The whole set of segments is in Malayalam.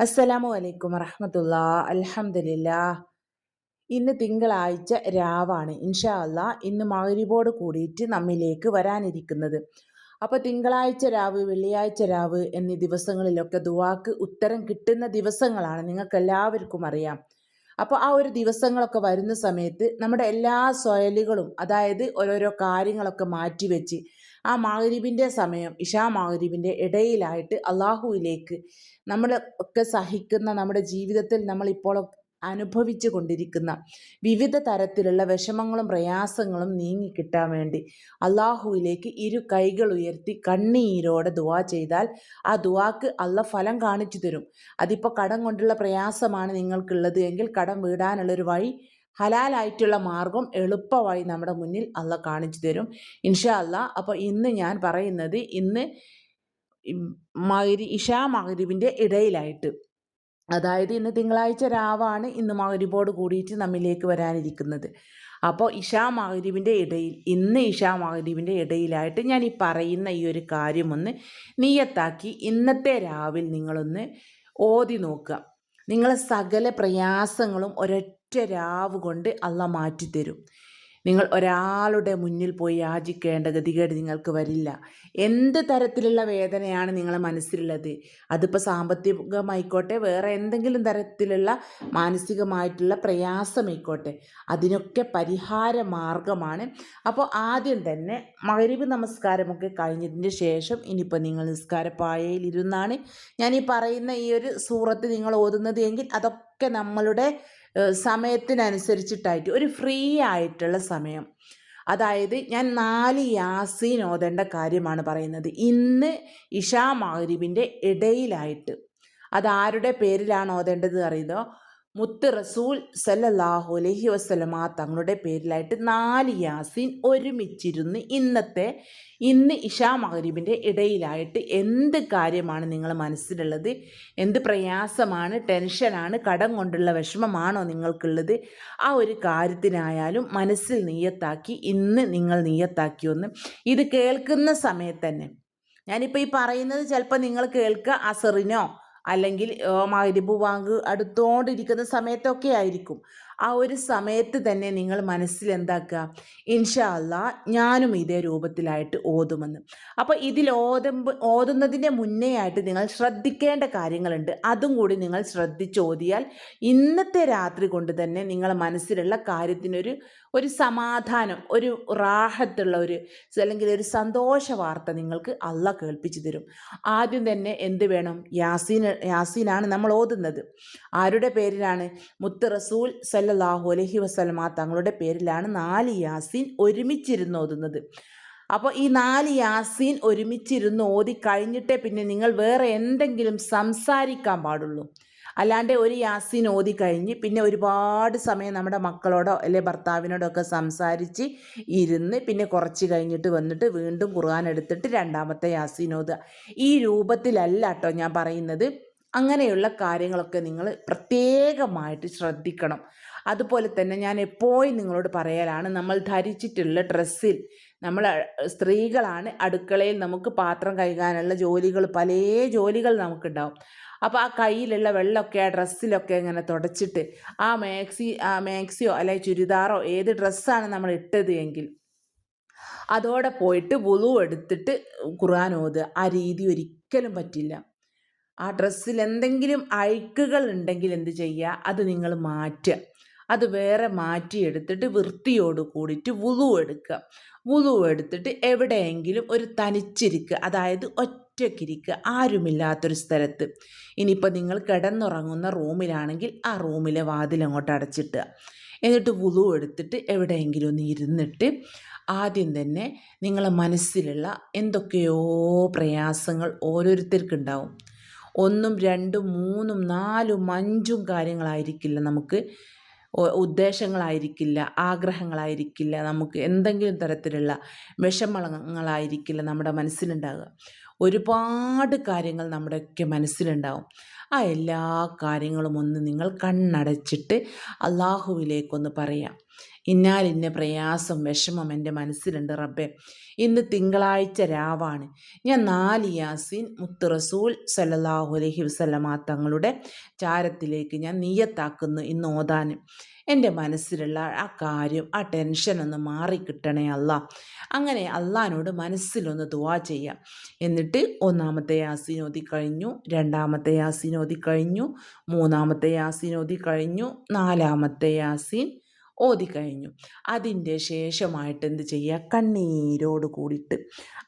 അസ്സലാമു അലൈക്കും വറഹമത്തുള്ള. അലഹമില്ല ഇന്ന് തിങ്കളാഴ്ച രാവാണ്. ഇൻഷാ അല്ല ഇന്ന് മകരിബോട് കൂടിയിട്ട് നമ്മിലേക്ക് വരാനിരിക്കുന്നത്. അപ്പോൾ തിങ്കളാഴ്ച രാവ് വെള്ളിയാഴ്ച രാവ് എന്നീ ദിവസങ്ങളിലൊക്കെ ദുവാക്ക് ഉത്തരം കിട്ടുന്ന ദിവസങ്ങളാണ് നിങ്ങൾക്ക് എല്ലാവർക്കും അറിയാം. അപ്പോൾ ആ ഒരു ദിവസങ്ങളൊക്കെ വരുന്ന സമയത്ത് നമ്മുടെ എല്ലാ സ്വയലുകളും അതായത് ഓരോരോ കാര്യങ്ങളൊക്കെ മാറ്റിവെച്ച് ആ മാഗരീബിന്റെ സമയം ഇഷാ മാഗരീബിന്റെ ഇടയിലായിട്ട് അള്ളാഹുവിലേക്ക് നമ്മൾ ഒക്കെ സഹിക്കുന്ന നമ്മുടെ ജീവിതത്തിൽ നമ്മളിപ്പോൾ അനുഭവിച്ചു കൊണ്ടിരിക്കുന്ന വിവിധ തരത്തിലുള്ള വിഷമങ്ങളും പ്രയാസങ്ങളും നീങ്ങിക്കിട്ടാൻ വേണ്ടി അള്ളാഹുവിലേക്ക് ഇരു കൈകൾ ഉയർത്തി കണ്ണീരോടെ ദുവാ ചെയ്താൽ ആ ദുവാക്ക് അള്ള ഫലം കാണിച്ചു തരും. അതിപ്പോൾ കടം കൊണ്ടുള്ള പ്രയാസമാണ് നിങ്ങൾക്കുള്ളത് എങ്കിൽ കടം വീടാനുള്ളൊരു വഴി ഹലാലായിട്ടുള്ള മാർഗം എളുപ്പമായി നമ്മുടെ മുന്നിൽ അള്ള കാണിച്ചു തരും. ഇൻഷാ അല്ല അപ്പോൾ ഇന്ന് ഞാൻ പറയുന്നത് ഇന്ന് മകരി ഇഷാ മകരീബിന്റെ ഇടയിലായിട്ട്. അതായത് ഇന്ന് തിങ്കളാഴ്ച രാവാണ് ഇന്ന് മകരീബോട് കൂടിയിട്ട് നമ്മിലേക്ക് വരാനിരിക്കുന്നത്. അപ്പോൾ ഇഷാ മകരീബിന്റെ ഇടയിൽ ഇന്ന് ഇഷാ മകരീബിന്റെ ഇടയിലായിട്ട് ഞാൻ ഈ പറയുന്ന ഈ ഒരു കാര്യം ഒന്ന് നീയത്താക്കി ഇന്നത്തെ രാവിൽ നിങ്ങളൊന്ന് ഓതി നോക്കുക. നിങ്ങളെ സകല പ്രയാസങ്ങളും ഒരൊറ്റ രാവ് കൊണ്ട് അല്ല മാറ്റിത്തരും. നിങ്ങൾ ഒരാളുടെ മുന്നിൽ പോയി യാചിക്കേണ്ട ഗതികേട് നിങ്ങൾക്ക് വരില്ല. എന്ത് തരത്തിലുള്ള വേദനയാണ് നിങ്ങളെ മനസ്സിലുള്ളത്? അതിപ്പോൾ സാമ്പത്തികമായിക്കോട്ടെ വേറെ എന്തെങ്കിലും തരത്തിലുള്ള മാനസികമായിട്ടുള്ള പ്രയാസമായിക്കോട്ടെ അതിനൊക്കെ പരിഹാര മാർഗമാണ്. അപ്പോൾ ആദ്യം തന്നെ മകരീവ് നമസ്കാരമൊക്കെ കഴിഞ്ഞതിന് ശേഷം ഇനിയിപ്പോൾ നിങ്ങൾ നിസ്കാരപ്പായയിലിരുന്നാണ് ഞാൻ ഈ പറയുന്ന ഈ ഒരു സൂറത്ത് നിങ്ങൾ ഓതുന്നത് എങ്കിൽ അതൊക്കെ നമ്മളുടെ സമയത്തിനനുസരിച്ചിട്ടായിട്ട് ഒരു ഫ്രീ ആയിട്ടുള്ള സമയം. അതായത് ഞാൻ നാല് യാസീൻ ഓതേണ്ട കാര്യമാണ് പറയുന്നത്. ഇന്ന് ഇഷാ മഹരിബിന്റെ ഇടയിലായിട്ട്. അതാരുടെ പേരിലാണ് ഓതേണ്ടത് അറിയുന്നോ? മുത്ത് റസൂൽ സല്ലല്ലാഹു അലഹി വസ്ലമ തങ്ങളുടെ പേരിലായിട്ട് നാല് യാസിൻ ഒരുമിച്ചിരുന്ന് ഇന്നത്തെ ഇന്ന് ഇഷാ മഹരീബിന്റെ ഇടയിലായിട്ട് എന്ത് കാര്യമാണ് നിങ്ങൾ മനസ്സിലുള്ളത്? എന്ത് പ്രയാസമാണ്? ടെൻഷനാണ്? കടം കൊണ്ടുള്ള വിഷമമാണോ നിങ്ങൾക്കുള്ളത്? ആ ഒരു കാര്യത്തിനായാലും മനസ്സിൽ നീയത്താക്കി ഇന്ന് നിങ്ങൾ നീയത്താക്കി ഒന്ന്. ഇത് കേൾക്കുന്ന സമയത്ത് തന്നെ ഞാനിപ്പോൾ ഈ പറയുന്നത് ചിലപ്പോൾ നിങ്ങൾ കേൾക്കുക അസറിനോ? അല്ലെങ്കിൽ മഗ്രിബ് ബാങ്ക് അടുത്തോണ്ടിരിക്കുന്ന സമയത്തൊക്കെ ആയിരിക്കും. ആ ഒരു സമയത്ത് തന്നെ നിങ്ങൾ മനസ്സിൽ എന്താക്കുക? ഇൻഷാ അല്ല ഞാനും ഇതേ രൂപത്തിലായിട്ട് ഓതുമെന്ന്. അപ്പോൾ ഇതിൽ ഓതുമ്പോൾ ഓതുന്നതിന്റെ മുന്നേ ആയിട്ട് നിങ്ങൾ ശ്രദ്ധിക്കേണ്ട കാര്യങ്ങളുണ്ട്. അതും കൂടി നിങ്ങൾ ശ്രദ്ധിച്ച് ഓതിയാൽ ഇന്നത്തെ രാത്രി കൊണ്ട് തന്നെ നിങ്ങൾ മനസ്സിലുള്ള കാര്യത്തിനൊരു ഒരു സമാധാനം ഒരു റാഹത്തുള്ള ഒരു അല്ലെങ്കിൽ ഒരു സന്തോഷ വാർത്ത നിങ്ങൾക്ക് അല്ല കേൾപ്പിച്ചു തരും. ആദ്യം തന്നെ എന്ത് വേണം? യാസീൻ യാസീനാണ് നമ്മൾ ഓതുന്നത്. ആരുടെ പേരിലാണ്? മുത്ത് റസൂൽ സല്ലാഹു അലഹി വസ്ലമ തങ്ങളുടെ പേരിലാണ് നാല് യാസീൻ ഒരുമിച്ചിരുന്ന് ഓതുന്നത്. അപ്പോൾ ഈ നാല് യാസീൻ ഒരുമിച്ചിരുന്ന് ഓതി കഴിഞ്ഞിട്ടേ പിന്നെ നിങ്ങൾ വേറെ എന്തെങ്കിലും സംസാരിക്കാൻ പാടുള്ളൂ. അല്ലാണ്ട് ഒരു യാസീൻ ഓതി കഴിഞ്ഞ് പിന്നെ ഒരുപാട് സമയം നമ്മുടെ മക്കളോടോ അല്ലെ ഭർത്താവിനോടോ ഒക്കെ സംസാരിച്ച് ഇരുന്ന് പിന്നെ കുറച്ച് കഴിഞ്ഞിട്ട് വന്നിട്ട് വീണ്ടും ഖുർആൻ എടുത്തിട്ട് രണ്ടാമത്തെ യാസീൻ ഓതുക. ഈ രൂപത്തിലല്ല കേട്ടോ ഞാൻ പറയുന്നത്. അങ്ങനെയുള്ള കാര്യങ്ങളൊക്കെ നിങ്ങൾ പ്രത്യേകമായിട്ട് ശ്രദ്ധിക്കണം. അതുപോലെ തന്നെ ഞാൻ എപ്പോഴും നിങ്ങളോട് പറയലാണ് നമ്മൾ ധരിച്ചിട്ടുള്ള ഡ്രസ്സിൽ നമ്മൾ സ്ത്രീകളാണ് അടുക്കളയിൽ നമുക്ക് പാത്രം കഴുകാനുള്ള ജോലികൾ പല ജോലികൾ നമുക്കുണ്ടാവും. അപ്പോൾ ആ കയ്യിലുള്ള വെള്ളമൊക്കെ ആ ഡ്രസ്സിലൊക്കെ ഇങ്ങനെ തുടച്ചിട്ട് ആ മാക്സി ആ മാക്സിയോ അല്ലെങ്കിൽ ചുരിദാറോ ഏത് ഡ്രസ്സാണ് നമ്മൾ ഇട്ടത് എങ്കിൽ അതോടെ പോയിട്ട് വുളു എടുത്തിട്ട് ഖുർആൻ ആ രീതി ഒരിക്കലും പറ്റില്ല. ആ ഡ്രസ്സിൽ എന്തെങ്കിലും അഴുക്കുകൾ ഉണ്ടെങ്കിൽ എന്ത് ചെയ്യുക? അത് നിങ്ങൾ മാറ്റുക. അത് വേറെ മാറ്റിയെടുത്തിട്ട് വൃത്തിയോട് കൂടിയിട്ട് വുളു എടുക്കുക. വുളു എടുത്തിട്ട് എവിടെയെങ്കിലും ഒരു തനിച്ചിരിക്കുക അതായത് ഒറ്റയ്ക്കിരിക്കുക ആരുമില്ലാത്തൊരു സ്ഥലത്ത്. ഇനിയിപ്പോൾ നിങ്ങൾ കിടന്നുറങ്ങുന്ന റൂമിലാണെങ്കിൽ ആ റൂമിലെ വാതിൽ അങ്ങോട്ട് അടച്ചിട്ടുക എന്നിട്ട് വുളു എടുത്തിട്ട് എവിടെയെങ്കിലും ഒന്ന് ഇരുന്നിട്ട് ആദ്യം തന്നെ നിങ്ങളെ മനസ്സിലുള്ള എന്തൊക്കെയോ പ്രയാസങ്ങൾ ഓരോരുത്തർക്കുണ്ടാവും. ഒന്നും രണ്ടും മൂന്നും നാലും അഞ്ചും കാര്യങ്ങളായിരിക്കില്ല നമുക്ക് ഉദ്ദേശങ്ങളായിരിക്കില്ല ആഗ്രഹങ്ങളായിരിക്കില്ല നമുക്ക് എന്തെങ്കിലും തരത്തിലുള്ള വിഷമങ്ങളായിരിക്കില്ല നമ്മുടെ മനസ്സിലുണ്ടാകുക ഒരുപാട് കാര്യങ്ങൾ നമ്മുടെയൊക്കെ മനസ്സിലുണ്ടാവും. ആ എല്ലാ കാര്യങ്ങളും ഒന്ന് നിങ്ങൾ കണ്ണടച്ചിട്ട് അള്ളാഹുവിലേക്കൊന്ന് പറയാം. ഇന്നാലിന്ന പ്രയാസം വിഷമം എന്റെ മനസ്സിലുണ്ട് റബ്ബെ. ഇന്ന് തിങ്കളാഴ്ച രാവാണ്. ഞാൻ നാല് യാസീൻ മുത്ത് റസൂൽ സല്ലാഹു അലഹി വസ്ലമാ തങ്ങളുടെ ചാരത്തിലേക്ക് ഞാൻ നീയത്താക്കുന്നു ഇന്ന് ഓതാൻ. എന്റെ മനസ്സിലുള്ള ആ കാര്യം ആ ടെൻഷൻ ഒന്ന് മാറിക്കിട്ടണേ അല്ല അങ്ങനെ അള്ളഹാനോട് മനസ്സിലൊന്ന് ദുവാ ചെയ്യാം. എന്നിട്ട് ഒന്നാമത്തെ യാസീൻ ഓതി കഴിഞ്ഞു രണ്ടാമത്തെ യാസീൻ ഓതി കഴിഞ്ഞു മൂന്നാമത്തെ യാസീൻ ഓതി കഴിഞ്ഞു നാലാമത്തെ യാസീൻ ഓതിക്കഴിഞ്ഞു. അതിന്റെ ശേഷമായിട്ട് എന്ത് ചെയ്യുക? കണ്ണീരോട് കൂടിയിട്ട്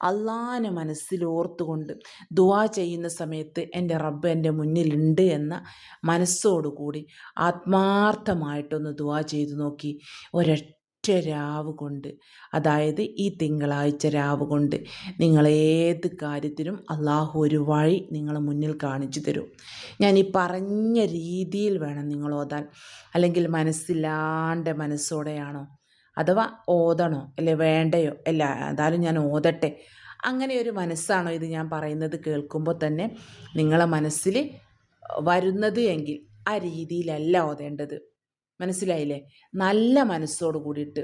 അള്ളാനെ മനസ്സിലോർത്തുകൊണ്ട് ദുവാ ചെയ്യുന്ന സമയത്ത് എന്റെ റബ്ബ് എന്റെ മുന്നിലുണ്ട് എന്ന മനസ്സോടുകൂടി ആത്മാർത്ഥമായിട്ടൊന്ന് ദുവാ ചെയ്തു നോക്കി. ഒരൊറ്റ രാവ് കൊണ്ട്. അതായത് ഈ തിങ്കളാഴ്ച രാവ് കൊണ്ട് നിങ്ങൾ ഏത് കാര്യത്തിനും അള്ളാഹു ഒരു വഴി നിങ്ങളെ മുന്നിൽ കാണിച്ചു തരും. ഞാൻ ഈ പറഞ്ഞ രീതിയിൽ വേണം നിങ്ങൾ ഓതാൻ. അല്ലെങ്കിൽ മനസ്സില്ലാണ്ട് മനസ്സോടെയാണോ? അഥവാ ഓതണോ? അല്ലെ വേണ്ടയോ? അല്ല എന്തായാലും ഞാൻ ഓതട്ടെ. അങ്ങനെ ഒരു മനസ്സാണോ ഇത് ഞാൻ പറയുന്നത് കേൾക്കുമ്പോൾ തന്നെ നിങ്ങളെ മനസ്സിൽ വരുന്നത് എങ്കിൽ ആ രീതിയിലല്ല ഓതേണ്ടത്. മനസ്സിലായില്ലേ? നല്ല മനസ്സോട് കൂടിയിട്ട്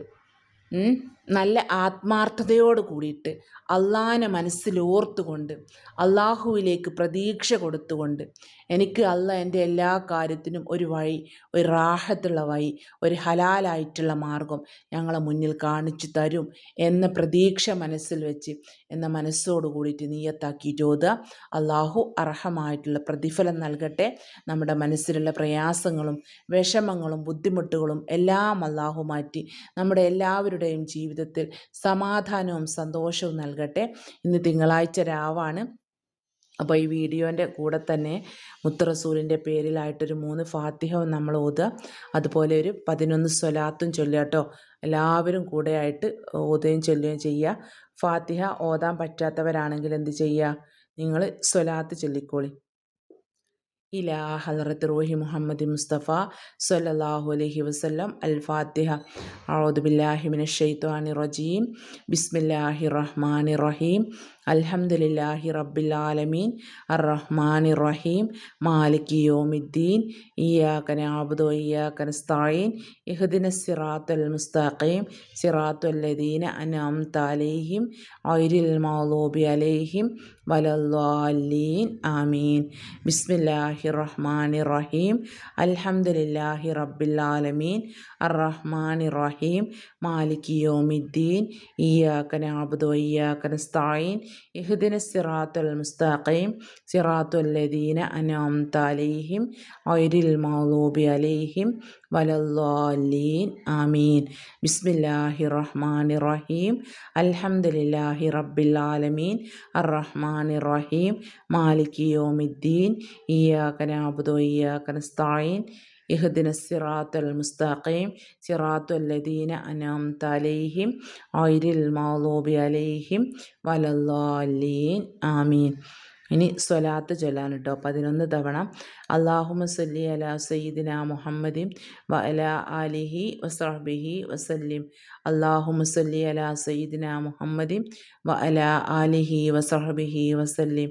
നല്ല ആത്മാർത്ഥതയോട് കൂടിയിട്ട് അള്ളാഹിനെ മനസ്സിലോർത്തുകൊണ്ട് അള്ളാഹുവിലേക്ക് പ്രതീക്ഷ കൊടുത്തുകൊണ്ട് എനിക്ക് അല്ല എന്റെ എല്ലാ കാര്യത്തിനും ഒരു വഴി ഒരു റാഹത്തുള്ള വഴി ഒരു ഹലാലായിട്ടുള്ള മാർഗം ഞങ്ങളെ മുന്നിൽ കാണിച്ചു തരും എന്ന പ്രതീക്ഷ മനസ്സിൽ വെച്ച് എന്ന മനസ്സോട് കൂടിയിട്ട് നീയത്താക്കിയിട്ട് ഓതുക. അള്ളാഹു അർഹമായിട്ടുള്ള പ്രതിഫലം നൽകട്ടെ. നമ്മുടെ മനസ്സിലുള്ള പ്രയാസങ്ങളും വിഷമങ്ങളും ബുദ്ധിമുട്ടുകളും എല്ലാം അള്ളാഹു മാറ്റി നമ്മുടെ എല്ലാവരുടെയും ജീവിതത്തിൽ സമാധാനവും സന്തോഷവും നൽകട്ടെ. ഇന്ന് തിങ്കളാഴ്ച രാവാണ്. അപ്പോൾ ഈ വീഡിയോന്റെ കൂടെ തന്നെ മുത്തറസൂലിന്റെ പേരിലായിട്ടൊരു മൂന്ന് ഫാത്തിഹവും നമ്മൾ ഓതുക. അതുപോലെ ഒരു പതിനൊന്ന് സ്വലാത്തും ചൊല്ലുക കേട്ടോ. എല്ലാവരും കൂടെയായിട്ട് ഓതുകയും ചൊല്ലുകയും ചെയ്യുക. ഫാത്തിഹ ഓതാൻ പറ്റാത്തവരാണെങ്കിൽ എന്ത് ചെയ്യുക? നിങ്ങൾ സ്വലാത്ത് ചൊല്ലിക്കോളി. ഇലാ ഹലറത്ത് റോഹി മുഹമ്മദ് മുസ്തഫ സല്ലല്ലാഹു അലൈഹി വസല്ലം അൽ ഫാത്തിഹ ഔദുബില്ലാഹിമിൻ ബില്ലാഹി മിനശ് റജീം. ബിസ്മില്ലാഹി റഹ്മാൻ റഹീം. അൽഹംദുലില്ലാഹി റബ്ബിൽ ആലമീൻ. അർ റഹ്മാനി റഹീം മാലിക് യോമിദ്ദീൻ. ഇയ്യാക ആബുദോ വഇയ്യാക നസ്തഈൻ. ഇഹദിന സിറാത്തുൽ മുസ്താഖീം. സിറാത്തുൽ ലദീന അൻഅംത അലൈഹിം. ഗൈറിൽ മഗ്ദൂബി അലൈഹിം. വലദ്ദാലീൻ ആമീൻ. ബിസ്മില്ലാഹി റഹ്മാൻ റഹീം അൽഹംദുലില്ലാഹി റബ്ബിൽ അർ റഹീം മാലിക് യോമിദ്ദീൻ. ഇയ്യാക ആബുദോ വഇയ്യാക നസ്തഈൻ. ഇഹ്ദിന സിറാത്തുൽ മുസ്തഖീം സിറാത്തുൽ ലദീന അൻഅംത അലൈഹിം ഗൈറിൽ മഗ്ദൂബി അലൈഹിം വലല്ലാലീൻ ആമീൻ. ബിസ്മില്ലാഹി റഹ്മാൻ റഹീം. അൽഹംദുലില്ലാഹി റബ്ബിൽ ആലമീൻ. അർ റഹ്മാനി റഹീം. മാലിക് യോമിദ്ദീൻ. വഇയ്യാക നസ്തഈൻ. ഇഹ്ദിന സിറാത്തുൽ മുസ്തഖീം സിറാത്തുൽ ലദീന അൻഅംത അലൈഹിം ഐരിൽ മഗ്ദൂബി അലൈഹിം വലല്ലാലീൻ ആമീൻ ഇനി സ്വലാത്ത് ചൊല്ലാൻ കേട്ടോ പതിനൊന്ന് തവണ അള്ളാഹുമ സല്ലി അല സയ്യിദിന മുഹമ്മദിൻ വ അല ആലിഹി വസഹബിഹി വസല്ലിം. അള്ളാഹുമ സല്ലി അല സയ്യിദിന മുഹമ്മദിൻ വ അല ആലിഹി വസഹബിഹി വസല്ലിം.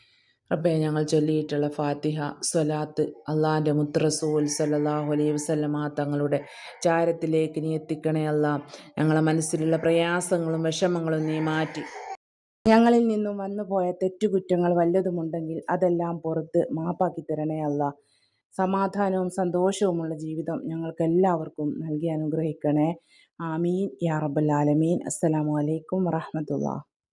റബ്ബെ ഞങ്ങൾ ചൊല്ലിയിട്ടുള്ള ഫാത്തിഹ സ്വലാത്ത് അള്ളാന്റെ മുത്രസൂൽ സല്ലാഹു അലൈഹി വസ്ലമ തങ്ങളുടെ ചാരത്തിലേക്ക് നീ എത്തിക്കണേ അല്ല ഞങ്ങളെ മനസ്സിലുള്ള പ്രയാസങ്ങളും വിഷമങ്ങളും നീ മാറ്റി. ഞങ്ങളിൽ നിന്നും വന്നുപോയ തെറ്റുകുറ്റങ്ങൾ വല്ലതുമുണ്ടെങ്കിൽ അതെല്ലാം പുറത്ത് മാപ്പാക്കി തരണേ അല്ല സമാധാനവും സന്തോഷവുമുള്ള ജീവിതം ഞങ്ങൾക്ക് എല്ലാവർക്കും നൽകി അനുഗ്രഹിക്കണേ. ആമീൻ. യാ റബ്ബൽ ആലമീൻ. അസ്സലാമു അലൈക്കും വറഹമത്തുള്ള